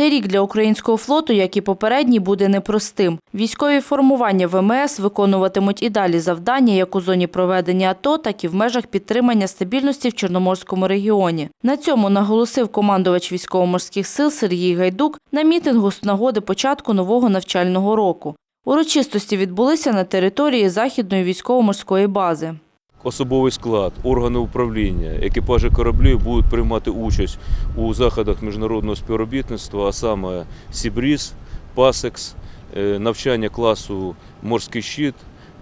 Цей рік для українського флоту, як і попередній, буде непростим. Військові формування ВМС виконуватимуть і далі завдання як у зоні проведення АТО, так і в межах підтримання стабільності в Чорноморському регіоні. На цьому наголосив командувач військово-морських сил Сергій Гайдук на мітингу з нагоди початку нового навчального року. Урочистості відбулися на території Західної військово-морської бази. Особовий склад, органи управління, екіпажі кораблів будуть приймати участь у заходах міжнародного співробітництва, а саме Сібріз, Пасекс, е, навчання класу Морський щит.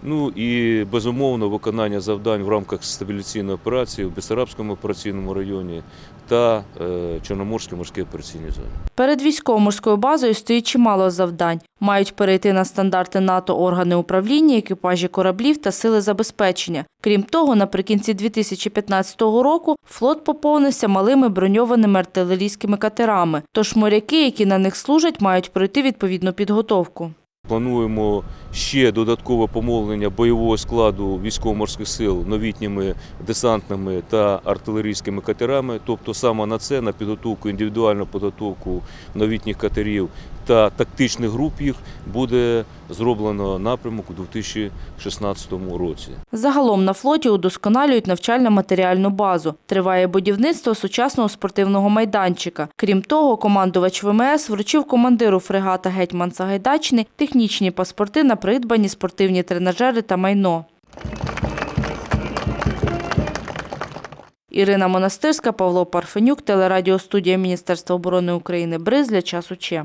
Ну і безумовно виконання завдань в рамках стабіляційної операції в Бессарабському операційному районі та е, Чорноморській морській операційній зоні. Перед військово-морською базою стоїть чимало завдань. Мають перейти на стандарти НАТО органи управління, екіпажі кораблів та сили забезпечення. Крім того, наприкінці 2015 року флот поповнився малими броньованими артилерійськими катерами. Тож моряки, які на них служать, мають пройти відповідну підготовку. Плануємо ще додаткове помовлення бойового складу військово-морських сил новітніми десантними та артилерійськими катерами. Тобто саме на це, на підготовку, індивідуальну підготовку новітніх катерів та тактичних груп їх буде зроблено напрямок у 2016 році. Загалом на флоті удосконалюють навчально-матеріальну базу. Триває будівництво сучасного спортивного майданчика. Крім того, командувач ВМС вручив командиру фрегата Гетьман Сагайдачний технічні паспорти на придбані спортивні тренажери та майно. Ірина Монастирська, Павло Парфенюк, телерадіостудія Міністерства оборони України Бриз для часу Че.